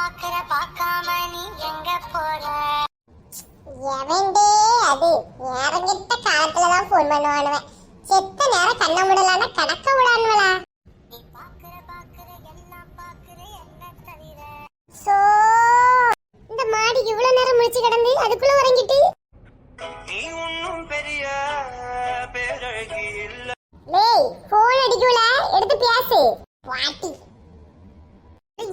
பாக்குற பார்க்காம நீ எங்க போற? எவன்டே அது? நேரங்கிட்ட காலத்துலதான் ஃபோன் பண்ணுவானுவன். செத்த நேரம் கண்ண முடலான கடக்க விடானுவலா நீ பாக்குற பாக்குற எல்லாம் பாக்குற என்ன தவிர? சோ இந்த மாடி இவ்வளவு நேரம் முழிச்சு கிடந்து அதுக்குள்ள உறங்கிட்டு? நீ ஒன்னும் பெரிய பேரழகி இல்ல லேய் போன் அடிக்கல எடுத்து பேசு வாட்டி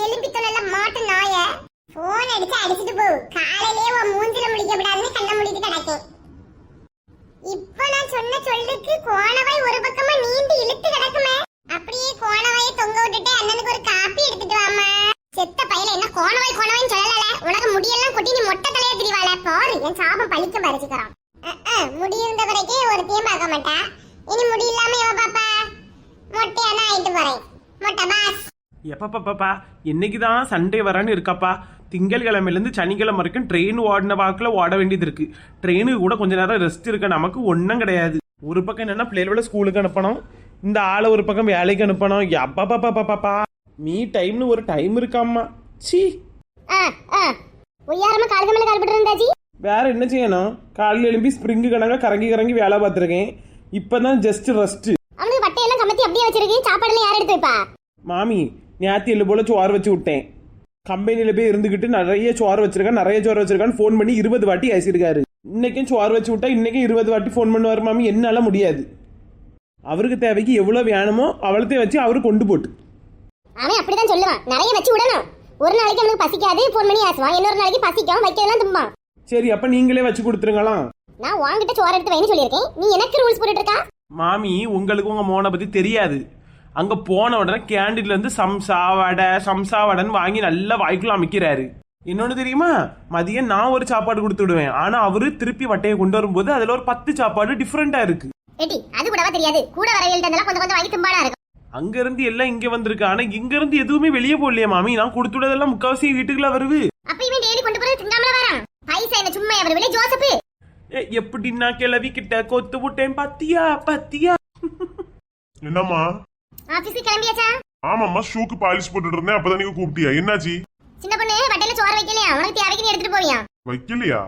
எலும்பி தொலைல மாட்டு நாய போன் அடிச்சு அடிச்சிட்டு போ காலையிலே உன் மூஞ்சில முடிக்க விடாதுன்னு கண்ண முடிட்டு கிடக்கேன் இப்ப நான் சொன்ன சொல்லுக்கு கோணவாய் ஒரு பக்கமா நீண்டு இழுத்து கிடக்குமே அப்படியே கோணவாயை தொங்க விட்டுட்டு அண்ணனுக்கு ஒரு காப்பி எடுத்துட்டு வாமா செத்த பையில என்ன கோணவாய் கோணவாய்னு சொல்லல உனக்கு முடியெல்லாம் கொட்டி நீ மொட்டை தலையா திரிவாள பாரு என் சாபம் பழிக்க பறிச்சுக்கிறான் முடி இருந்த வரைக்கும் ஒருத்தையும் பார்க்க மாட்டா இனி முடி இல்லாம இவ பாப்பா மொட்டையானா ஆயிட்டு போறேன் மொட்டை பாஸ் எப்பப்பாப்பா என்னைக்கு தான் சண்டே வரான்னு இருக்காப்பா. திங்கட்கிழமையிலேருந்து சனிக்கிழமை வரைக்கும் ட்ரெயின் ஓடின வாக்கில் ஓட வேண்டியது இருக்கு. ட்ரெயினுக்கு கூட கொஞ்ச நேரம் ரெஸ்ட் இருக்க நமக்கு ஒன்றும் கிடையாது. ஒரு பக்கம் என்னன்னா பிள்ளைகளோட ஸ்கூலுக்கு அனுப்பணும். இந்த ஆளை ஒரு பக்கம் வேலைக்கு அனுப்பணும். அப்பா மீ டைம்னு ஒரு டைம் இருக்காம்மா சி. ஆ ஆ. ஒய்யாரமா காலுக்கு மேல கால் போட்டு வேற என்ன செய்யணும்? காலையில் எழும்பி ஸ்ப்ரிங்கு கணங்க கறங்கி கறங்கி வேலை பார்த்துருக்கேன். இப்போ தான் ஜஸ்ட் ரெஸ்ட்டு அவனுக்கு வட்டையெல்லாம் கமத்தி அப்படியே வச்சிருக்கு. சாப்பாடுலாம் யார் எடுத்து வைப்பா? மாமி நேற்று எள்ளு போல சோறு வச்சு விட்டேன். கம்பெனியில் போய் இருந்துக்கிட்டு நிறைய சோறு வச்சிருக்கேன் நிறைய சோறு வச்சிருக்கான்னு ஃபோன் பண்ணி இருபது வாட்டி பேசியிருக்காரு. இன்னைக்கும் சோறு வச்சு விட்டா இன்னைக்கும் இருபது வாட்டி ஃபோன் பண்ணுவார் மாமி என்னால முடியாது. அவருக்கு தேவைக்கு எவ்வளோ வேணுமோ அவ்வளோத்தையும் வச்சு அவரு கொண்டு போட்டு. அவன் அப்படிதான் சொல்லுவான். நிறைய வச்சு விடணும். ஒரு நாளைக்கு அவனுக்கு பசிக்காது ஃபோன் பண்ணி ஆசுவான் இன்னொரு நாளைக்கு பசிக்கும் வைக்கிறதெல்லாம் தும்பான். சரி அப்போ நீங்களே வச்சு கொடுத்துருங்களாம் நான் உன்கிட்ட சோறு எடுத்து வைன்னு சொல்லியிருக்கேன். நீ எனக்கு ரூல்ஸ் போட்டுட்டு இருக்கா? மாமி உங்களுக்கு உங்கள் மோனை பற்றி தெரியாது. அங்கே போன உடனே கேண்டீன்ல இருந்து சம்சா வடை சம்சா வடைன்னு வாங்கி நல்லா வாய்க்குள்ள அமைக்கிறாரு. இன்னொன்று தெரியுமா? மதியம் நான் ஒரு சாப்பாடு கொடுத்து விடுவேன். ஆனால் அவரு திருப்பி வட்டையை கொண்டு வரும்போது அதில் ஒரு பத்து சாப்பாடு டிஃப்ரெண்ட்டாக இருக்கு. அது கூடவா தெரியாது. கூட வரையில் தந்தெல்லாம் கொஞ்சம் கொஞ்சம் வாங்கி தும்பாடா இருக்கும். அங்கேருந்து எல்லாம் இங்கே வந்திருக்கு. ஆனால் இங்கேருந்து எதுவுமே வெளியே போடலையே மாமி. நான் கொடுத்து விடதெல்லாம் முக்காவாசி வீட்டுக்குள்ள வருது. அப்ப இவன் டெய்லி கொண்டு போறது திங்காமல வரான். பைசா என்ன சும்மா அவர் விலை? ஜோசப்பு. ஏ, எப்படி நான் கிளவி கிட்ட கொத்து விட்டேன். பத்தியா பத்தியா. என்னம்மா? ஆபீஸ்க்கு கிளம்பியாச்சா? ஆமாம்மா ஷூக்கு பாலிஷ் போட்டுட்டு இருந்தேன் அப்பதான் நீங்க கூப்பிட்டியா? என்னாச்சு? சின்ன பொண்ணு வட்டையில சோறு வைக்கலையா? உனக்கு தேவைக்கு நீ எடுத்துட்டு போவியா? வைக்கலையா?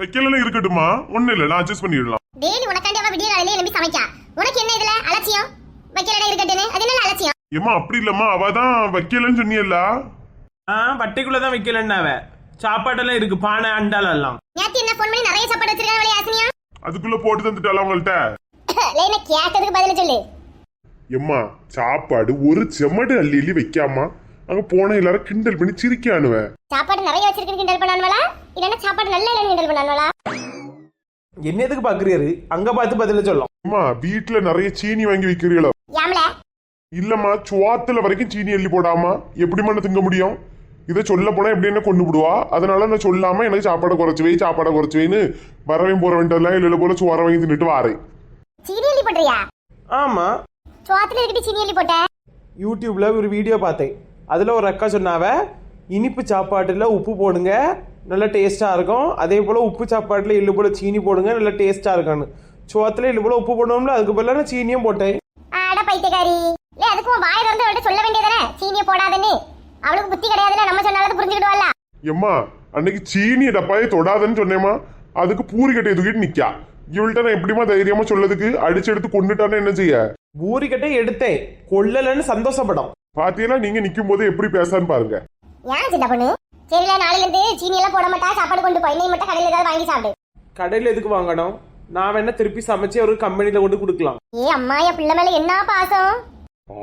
வைக்கலன்னு இருக்கட்டுமா ஒண்ணு இல்ல நான் அட்ஜஸ்ட் பண்ணிடலாம். டெய்லி உனக்காண்டி அவ விடிய காலையில எழுப்பி சமைக்கா. உனக்கு என்ன இதுல? அலட்சியம்? வைக்கலடா இருக்கட்டுன்னு அது என்ன அலட்சியம்? ஏம்மா அப்படி இல்லம்மா அவ தான் வைக்கலன்னு சொன்னியல்ல? ஆ வட்டைக்குள்ள தான் வைக்கலன்னாவ சாப்பாடெல்லாம் இருக்கு பானை அண்டாலெல்லாம் நேத்து என்ன ஃபோன் பண்ணி நிறைய சாப்பாடு வச்சிருக்காங்க அவளை யாசினியா? அதுக்குள்ள போட்டு தந்துட்டால உங்கள்ட்ட? லேன கேட்டதுக்கு பதில் சொல்லு. எம்மா சாப்பாடு ஒரு செம்மடு அள்ளி அள்ளி வைக்காமா? அங்க போன எல்லாரும் கிண்டல் பண்ணி சிரிக்கானுவ. சாப்பாடு நிறைய வச்சிருக்கு கிண்டல் பண்ணானுவலா இல்லன்னா சாப்பாடு நல்ல இல்லைன்னு கிண்டல் பண்ணானுவலா என்ன எதுக்கு பாக்குறாரு அங்க பார்த்து பதில சொல்லும் அம்மா வீட்டுல நிறைய சீனி வாங்கி வைக்கிறீங்களோ? யாமல? இல்லம்மா சுவாத்துல வரைக்கும் சீனி அள்ளி போடாமா? எப்படிம்மா நான் திங்க முடியும்? இதை சொல்ல போனா எப்படி என்ன கொண்டு விடுவா? அதனால நான் சொல்லாம எனக்கு சாப்பாடை குறைச்சு வை சாப்பாடை குறைச்சு வைன்னு வரவையும் போற வேண்டியதெல்லாம் இல்ல போல சோற வாங்கி தின்னுட்டு வாரேன். சீனி அள்ளி போடுறியா? ஆமா. சோத்துல இருக்கிட்டு சீனி அள்ளி போட்ட? யூடியூப்ல ஒரு வீடியோ பார்த்தேன். அதுல ஒரு அக்கா சொன்னாவ இனிப்பு சாப்பாட்டுல உப்பு போடுங்க நல்ல டேஸ்டா இருக்கும். அதே போல உப்பு சாப்பாட்டுல எள்ளு போல சீனி போடுங்க நல்ல டேஸ்டா இருக்கும்னு சோத்துல எள்ளு போல உப்பு போடணும்ல அதுக்கு பதிலா நான் சீனியும் போட்டேன். ஆட பைத்தியக்காரி. இல்ல அதுக்கு உன் வாய் திறந்து அவள்கிட்ட சொல்ல வேண்டியதானே சீனியை போடாதன்னு. அவளுக்கு புத்தி கிடையாதுல நம்ம சொன்னாலும் புரிஞ்சுக்கிடுவாள்ல? எம்மா அன்னைக்கு சீனி டப்பாயை தொடாதன்னு சொன்னேம்மா. அதுக்கு பூரி கட்டையை தூக்கிட்டு நிக்கா. இவள்கிட்ட நான் எப்படிமா தைரியமா சொல்லதுக்கு அடிச்சு எடுத்து கொண்டுட்டான்னு என்ன செய்ய? பூரிக்கட்டை எடுத்தேன். கொள்ளலன்னு சந்தோஷப்படும். பாத்தீங்கன்னா நீங்க நிக்கும் போது எப்படி பேசான்னு பாருங்க. ஏன் சின்ன பொண்ணு? சரில நாளைல இருந்து சீனி எல்லாம் போட மாட்டா சாப்பாடு கொண்டு போய் நீ மட்டும் கடையில ஏதாவது வாங்கி சாப்பிடு. கடையில் எதுக்கு வாங்கணும்? நான் வேணா திருப்பி சமைச்சு ஒரு கம்பெனியில் கொண்டு கொடுக்கலாம். ஏ அம்மா என் பிள்ளை மேல என்ன பாசம்?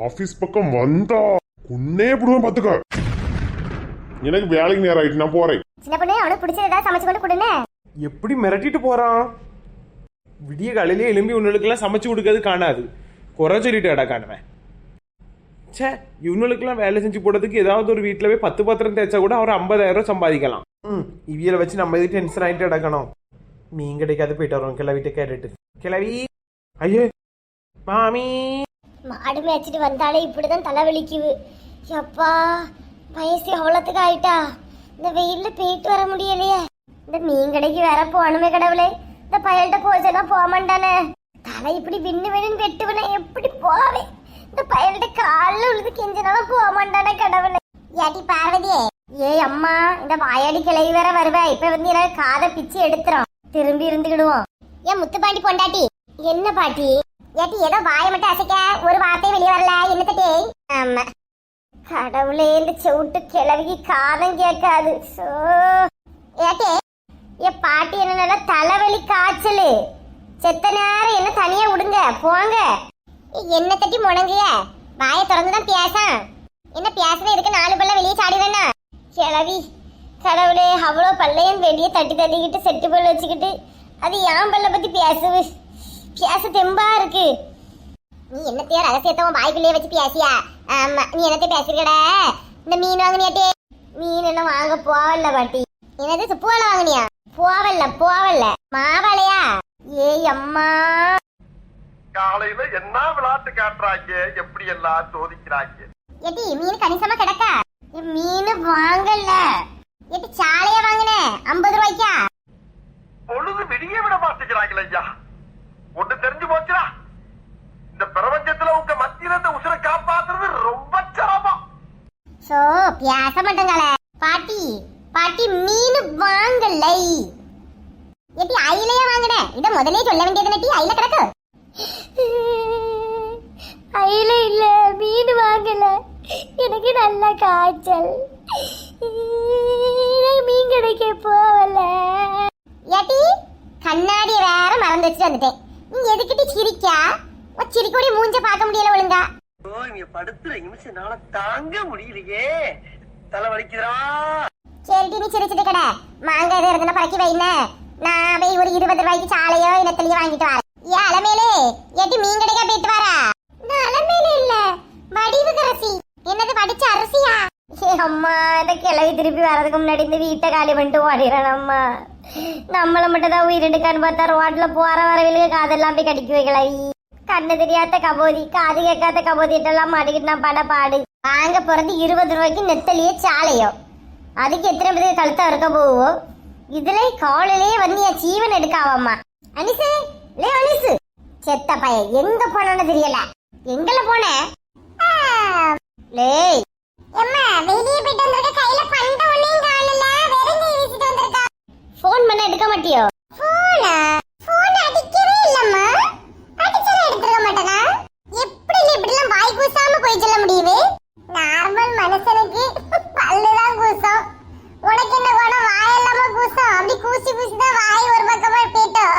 ஆபீஸ் பக்கம் வந்தா குன்னே போடுவேன் பாத்துக்க. எனக்கு வேலைக்கு நேரம் ஆயிட்டு நான் போறேன். சின்ன பொண்ணு அவனுக்கு பிடிச்சது ஏதாவது சமைச்சு கொண்டு கொடுன்னு. எப்படி மிரட்டிட்டு போறான்? விடிய காலையிலே எலும்பி இவனுக்கெல்லாம் சமைச்சு கொடுக்கறது காணாது. குறை சொல்லிட்டு அடா காணுவேன் ச்சே இவனுக்கெல்லாம் வேலை செஞ்சு போடுறதுக்கு ஏதாவது ஒரு வீட்டில் போய் பத்து பாத்திரம் தேய்ச்சா கூட அவர் ஐம்பதாயிரம் சம்பாதிக்கலாம். ம் இவியலை வச்சு நம்ம இது டென்ஷன் ஆகிட்டு அடக்கணும் மீன் கிடைக்காது போயிட்டு வரோம் கிளவிட்ட கேட்டுட்டு. கிளவி ஐயே மாமி. மாடு மேய்ச்சிட்டு வந்தாலே இப்படிதான் தலைவலிக்குது. எப்பா வயசு எவ்வளோத்துக்கு ஆயிட்டா? இந்த வெயில்ல போயிட்டு வர முடியலையே. இந்த மீன் கடைக்கு வேற போகணுமே கடவுளே. இந்த பயல்கிட்ட போச்சனா போக மாட்டானே. தலை இப்படி விண்ணு விண்ணு வெட்டுவனே? எப்படி போவேன் இந்த பயல்கிட்ட காலில் உழுது கெஞ்சினாலும் போக மாட்டானே கடவுளே. ஏடி பார்வதியே ஏய் அம்மா இந்த வாயாடி கிளவி வேற வருவ. இப்ப வந்து எனக்கு காதை பிச்சு எடுத்துரும் திரும்பி இருந்துக்கிடுவோம் ஏன் முத்துப்பாண்டி பொண்டாட்டி என்ன பாட்டி? ஏட்டி ஏதோ வாய மட்டும் அசைக்க. ஒரு வார்த்தை வெளியே வரல. என்னத்தட்டே ஆமா. கடவுளே இந்த செவுட்டு கிளவிக்கு காதம் கேட்காது. சோ. ஏட்டே என் பாட்டி என்ன நல்லா தலைவலி காய்ச்சலு. செத்த நேரம் என்ன தனியா விடுங்க போங்க. என்ன தட்டி முடங்குய வாயை திறந்து தான் பேசான். என்ன பேசுறது எதுக்கு நாலு பல்ல வெளியே சாடிவேனா கிளவி கடவுளே அவ்வளோ பல்லையும் வெளியே தட்டி தட்டிக்கிட்டு செட்டு பல்ல வச்சுக்கிட்டு அது என் பல்ல பத்தி பேசுவு பேச தெம்பா இருக்கு. நீ என்னத்தையோ ரகசியத்தவன் வாய்க்குள்ளேயே வச்சு பேசியா? ஆமா நீ என்னத்தையும் பேசிருக்கட? இந்த மீன் வாங்கினியாட்டே? மீன் என்ன வாங்க போவல்ல பாட்டி. என்னது பூவலை வாங்கினியா? போவல்ல போவல்ல. மாவளையா? ஏய் அம்மா. காலையில என்ன விளையாட்டு காட்டுறாங்க? எப்படி எல்லாம் சோதிக்கிறாங்க? எட்டி மீன் கணிசமா கிடக்கா? மீன் வாங்கல. எட்டி சாலையா வாங்கினே? ஐம்பது ரூபாய்க்கா? பொழுது விடிய விட மாட்டேங்கிறாங்களே ஐயா. ஒண்ணு தெரிஞ்சு போச்சுடா. இந்த பிரபஞ்சத்துல உங்க மத்தியில இந்த உசுரை காப்பாத்துறது ரொம்ப சிரமம். சோ பேச மாட்டேங்களே. பாட்டி பாட்டி மீன் வாங்கலை. இத முதலே சொல்ல வேண்டியது நட்டி ஐல கிடக்கு ஐல இல்ல மீன் வாங்கல. எனக்கு நல்ல காய்ச்சல். மீன் கிடைக்க போகல. ஏட்டி கண்ணாடி வேற மறந்து வச்சுட்டு வந்துட்டேன். நீ எதுக்கிட்டு சிரிக்கா? சிரிக்கூடி மூஞ்ச பார்க்க முடியல ஒழுங்கா. ஓ இங்க படுத்துற நிமிஷம்னால தாங்க முடியலையே. தலை வலிக்குதுடா. சரிடி நீ சிரிச்சிட்டு கடை. மாங்காய் இருந்தா பறக்கி வைன நான் போய் ஒரு இருபது ரூபாய்க்கு சாலையோ இனத்திலையோ வாங்கிட்டு வரேன் ஏன் அலமேலு மீன் கடைக்கா போயிட்டு வரா? நான் இல்ல வடிவு கரசி. என்னது வடிச்ச அரிசியா? ஏ அம்மா இந்த கிளவி திருப்பி வரதுக்கு முன்னாடி இந்த வீட்டை காலி பண்ணிட்டு ஓடிடுறேன் அம்மா. நம்மள மட்டும் தான் உயிரிடுக்கான்னு பார்த்தா ரோட்ல போற வரவிலுக்கு காதெல்லாம் போய் கடிக்க வைக்கலவி கண்ணு தெரியாத கபோதி காது கேட்காத கபோதி எல்லாம் மாட்டிக்கிட்டு நான் பட பாடு. வாங்க பிறந்து இருபது ரூபாய்க்கு நெத்தலியே சாலையோ. அதுக்கு எத்தனை பேருக்கு கழுத்தா இருக்க போவோம் இதுல காலிலே வந்து என் ஜீவன் எடுக்காவம்மா. அனிசு லே அனிசு. செத்த பைய எங்க போனான்னு தெரியல. எங்கல போன? லே அம்மா வெளியே போயிட்டு வந்திருக்க கையில பண்ட ஒண்ணையும் காணல. வெறும் கை வீசிட்டு வந்திருக்கா. ஃபோன் பண்ண எடுக்க மாட்டியோ? ஃபோனா ஃபோன் அடிக்கவே இல்லம்மா அடிச்சல எடுத்துக்க மாட்டேனா எப்படி நீ இப்படி எல்லாம் வாய் கூசாம போய் சொல்ல முடியுது நார்மல் மனுஷனுக்கு பல்லுதான் கூசம் உனக்கு என்ன குணம் வாயெல்லாம கூசி கூசி தான் வாய் ஒரு பக்கமா போயிட்டோம்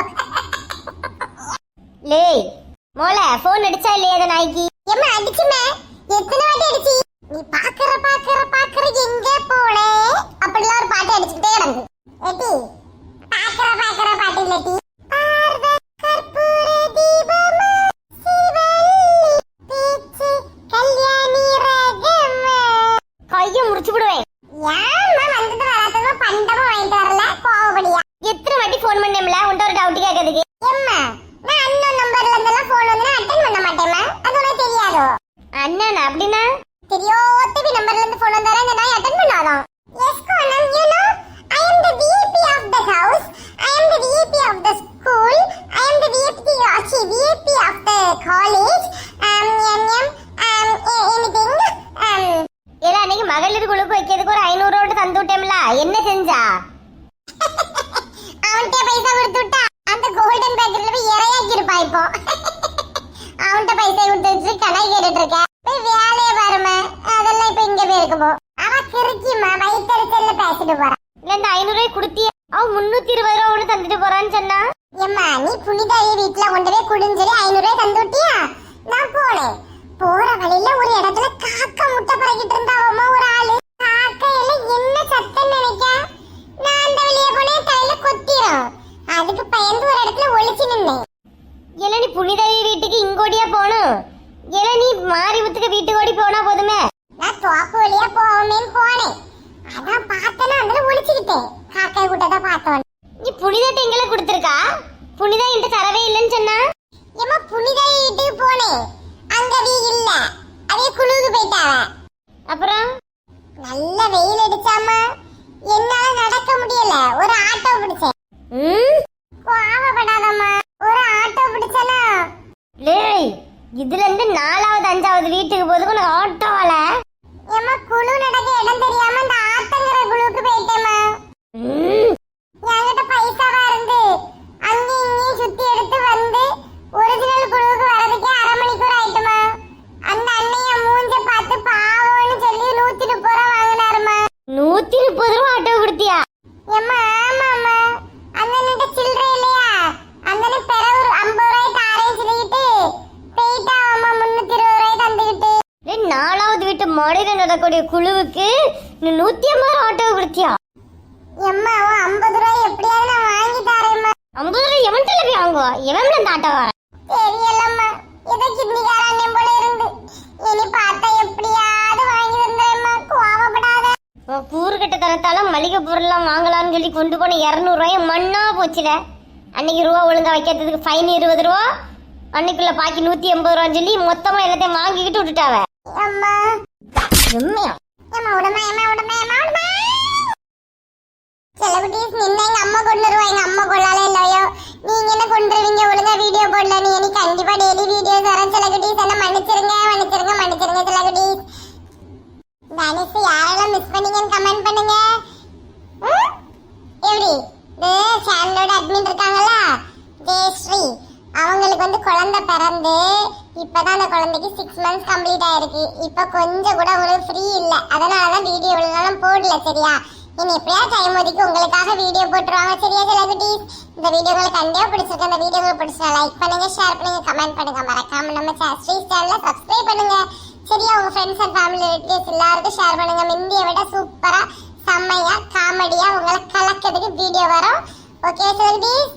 லேய் மோல போன் அடிச்சா இல்லையா அந்த நாய்க்கு? எம்மா அடிச்சுமே? எத்தனை வாட்டி அடிச்சி? நீ பாக்குற பாக்குற பாக்குற எங்க போனே? அப்படிலாம் ஒரு பாட்டு அடிச்சுக்கிட்டே கிடந்து எட்டி பாக்குற பாக்குற பாட்டு இல்லட்டி. கேட்டுட்டு இருக்க போய் வேலையை பாருமா அதெல்லாம் இப்ப இங்க போய் இருக்குமோ அவ கிறுக்கிமா வயிற்றுல பேசிட்டு போறா. இல்ல இந்த ஐநூறு ரூபாய் கொடுத்தி அவன் முன்னூத்தி இருபது ரூபா ஒண்ணு தந்துட்டு போறான்னு சொன்னா? ஏம்மா நீ புனிதாயி வீட்டுல கொண்டு போய் குடிஞ்சு ஐநூறு ரூபாய் தந்து விட்டியா நான் போனேன். போற வழியில ஒரு இடத்துல காக்கா முட்டை பறக்கிட்டு இருந்தாவம்மா ஒரு ஆளு. காக்கையில என்ன சத்தம் நினைக்க? நான் அந்த வழியா போனேன் தலையில கொத்திரும். அதுக்கு பயந்து ஒரு இடத்துல ஒளிச்சு நின்னேன். இல்ல நீ புனிதவி வீட்டுக்கு இங்கோடியா போகணும் இல்ல நீ மாரிபுத்துக்கு வீட்டுக்கு ஓடி போனா போதுமே? நான் தோப்பு வழியா போவோமேன்னு போனேன். அதான் பார்த்தேன்னா அதுல ஒளிச்சுக்கிட்டேன். காக்கை கூட்டத்தை பார்த்தோம் நீ புனிதத்தை எங்களை கொடுத்துருக்கா? புனிதா என்கிட்ட தரவே இல்லைன்னு சொன்னா? ஏமா புனிதா வீட்டுக்கு போனேன். அங்க அவி இல்ல. அவிய குழுவுக்கு போயிட்டாவ. அப்புறம்? நல்ல வெயில் அடிச்சாமா என்னால நடக்க முடியல. ஒரு ஆட்டோ பிடிச்சேன். கோவப்படாதம்மா. ஒரு ஆட்டோ பிடிச்சனா? லேய் இதுல இருந்து நாலாவது அஞ்சாவது வீட்டுக்கு போதுக்கு உனக்கு ஆட்டோல ஏமா குழு நடக்க இடம் தெரியாம அந்த ஆத்தங்கர குழுவுக்கு போயிட்டேமா மாடியில் நடக்கக்கூடிய குழுவுக்கு நீ நூத்தி ஐம்பது ரூபா ஆட்டோ கொடுத்தியா? எம்மா ஐம்பது ரூபாய் எப்படியாவது நான் வாங்கி தரேம்மா. ஐம்பது ரூபாய் எவன் போய் வாங்குவா? எவன் அந்த தெரியலம்மா. ஏதோ கிட்னிக்கார அண்ணன் போல இருந்து. இனி பார்த்தா எப்படியாவது வாங்கி தந்துடுறேம்மா. கோவப்படாத. கூறுகட்ட தரத்தால மளிகை பொருள்லாம் வாங்கலாம்னு சொல்லி கொண்டு போன இரநூறுவாய மண்ணா போச்சுல. அன்னைக்கு ரூபா ஒழுங்கா வைக்கிறதுக்கு ஃபைன் இருபது ரூபா. அன்னைக்குள்ள பாக்கி நூத்தி எண்பது ரூபான்னு சொல்லி மொத்தமா எல்லாத்தையும் வாங்கிக்கிட்டு விட்டுட்டாவ. அம்மா உண்மையா ஏம்மா விடுமா ஏம்மா விடுமா ஏம்மா விடுமா சில குட்டீஸ் எங்க அம்மா கொண்டு வருவா எங்க அம்மா கொள்ளாலே இல்லையோ. நீங்க என்ன கொண்டு வருவீங்க ஒழுங்கா வீடியோ போடல நீ. இனி கண்டிப்பா டெய்லி வீடியோஸ் வரேன் சில என்ன மன்னிச்சிருங்க மன்னிச்சிருங்க மன்னிச்சிருங்க சில குட்டீஸ். யாரெல்லாம் மிஸ் பண்ணீங்கன்னு கமெண்ட் பண்ணுங்க. எப்படி? சேனலோட அட்மின் ஜெயஸ்ரீ. அவங்களுக்கு வந்து குழந்தை பிறந்து இப்பதான் அந்த குழந்தைக்கு சிக்ஸ் மந்த்ஸ் கம்ப்ளீட் ஆயிருக்கு. இப்ப கொஞ்சம் கூட உங்களுக்கு ஃப்ரீ இல்ல. அதனாலதான் வீடியோ இவ்வளவு போடல சரியா? இனி எப்படியா டைம் ஒதுக்கி உங்களுக்காக வீடியோ போட்டுருவாங்க சரியா சில இந்த வீடியோ உங்களுக்கு கண்டிப்பா பிடிச்சிருக்கு. அந்த வீடியோ உங்களுக்கு பிடிச்சா லைக் பண்ணுங்க ஷேர் பண்ணுங்க கமெண்ட் பண்ணுங்க. மறக்காம நம்ம ஸ்ரீ சேனல சப்ஸ்கிரைப் பண்ணுங்க. சரியா உங்க ஃப்ரெண்ட்ஸ் அண்ட் ஃபேமிலி ரிலேட்டிவ்ஸ் எல்லாருக்கும் ஷேர் பண்ணுங்க. முந்தியை விட சூப்பரா செம்மையா காமெடியா உங்களை கலக்கிறதுக்கு வீடியோ வரும். ஓகே சிலகுட்டீஸ்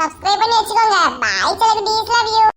சப்ஸ்கிரைப் பண்ணி வச்சுக்கோங்க. பாய் செலிபிரிட்டிஸ் லவ் யூ